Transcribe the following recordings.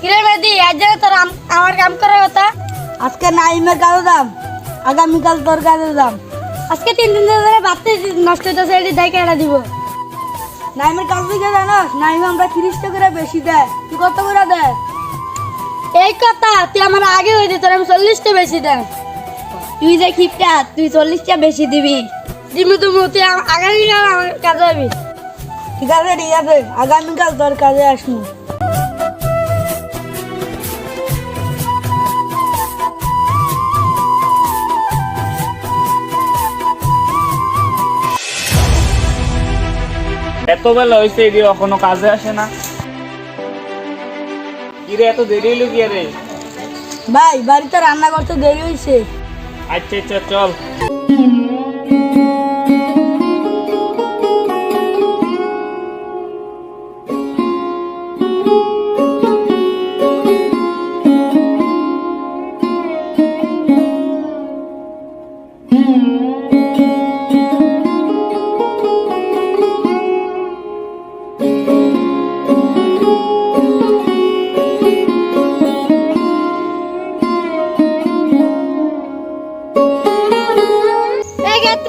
কিরে মেদি আজ জায়গায় তোর আমার কাম করার কথা? আজকে নাইমের কাজে দাম আগামীকাল তোর কাজে দাম আজকে তিন দিন ধরে ভাবতে নষ্ট হইতেছে এটি দেখে এটা দিব। নাইমের কাজ দিকে জানোস নাইম আমরা তিরিশ করে বেশি দেয়। তুই কত করে দেয় এই কথা তুই আমার আগে হয়ে আমি চল্লিশটা বেশি তুই যে খিপটা তুই চল্লিশটা বেশি দিবি। তুমি তুই আম- আগামীকাল আমার কাজে যাবি। ঠিক আছে ঠিক আছে। আগামীকাল তোর কাজে আসব। এত বেলা হয়েছে এটি এখনও কাজে আসে না। কিরে এত দেরি হইল কি রে? ভাই বাড়িতে রান্না করতে দেরি হয়েছে আচ্ছা আচ্ছা চল।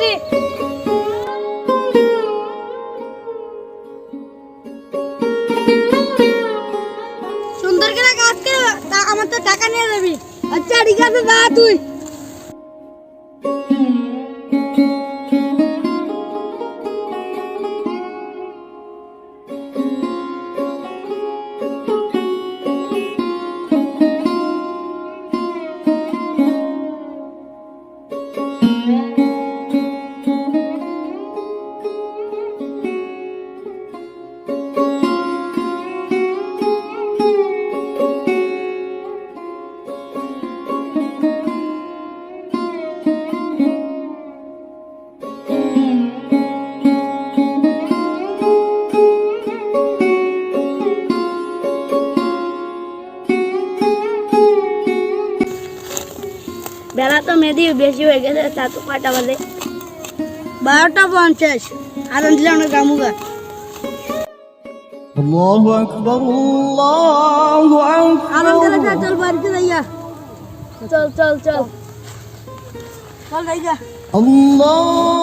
এই সুন্দর করে কাজ করে আমার তো টাকা নিয়ে যাবি। আচ্ছা ঠিক আছে, যা তুই। বেলা তো মেদি বেশি হয়ে গেছে তা তো কয়টা বাজে বারোটা পঞ্চাশ আদান দিলে অনেক গামুগা الله أكبر الله আদান أكبر দিলে চল বাড়িতে যাইয়া চল চল চল চল যাইয়া الله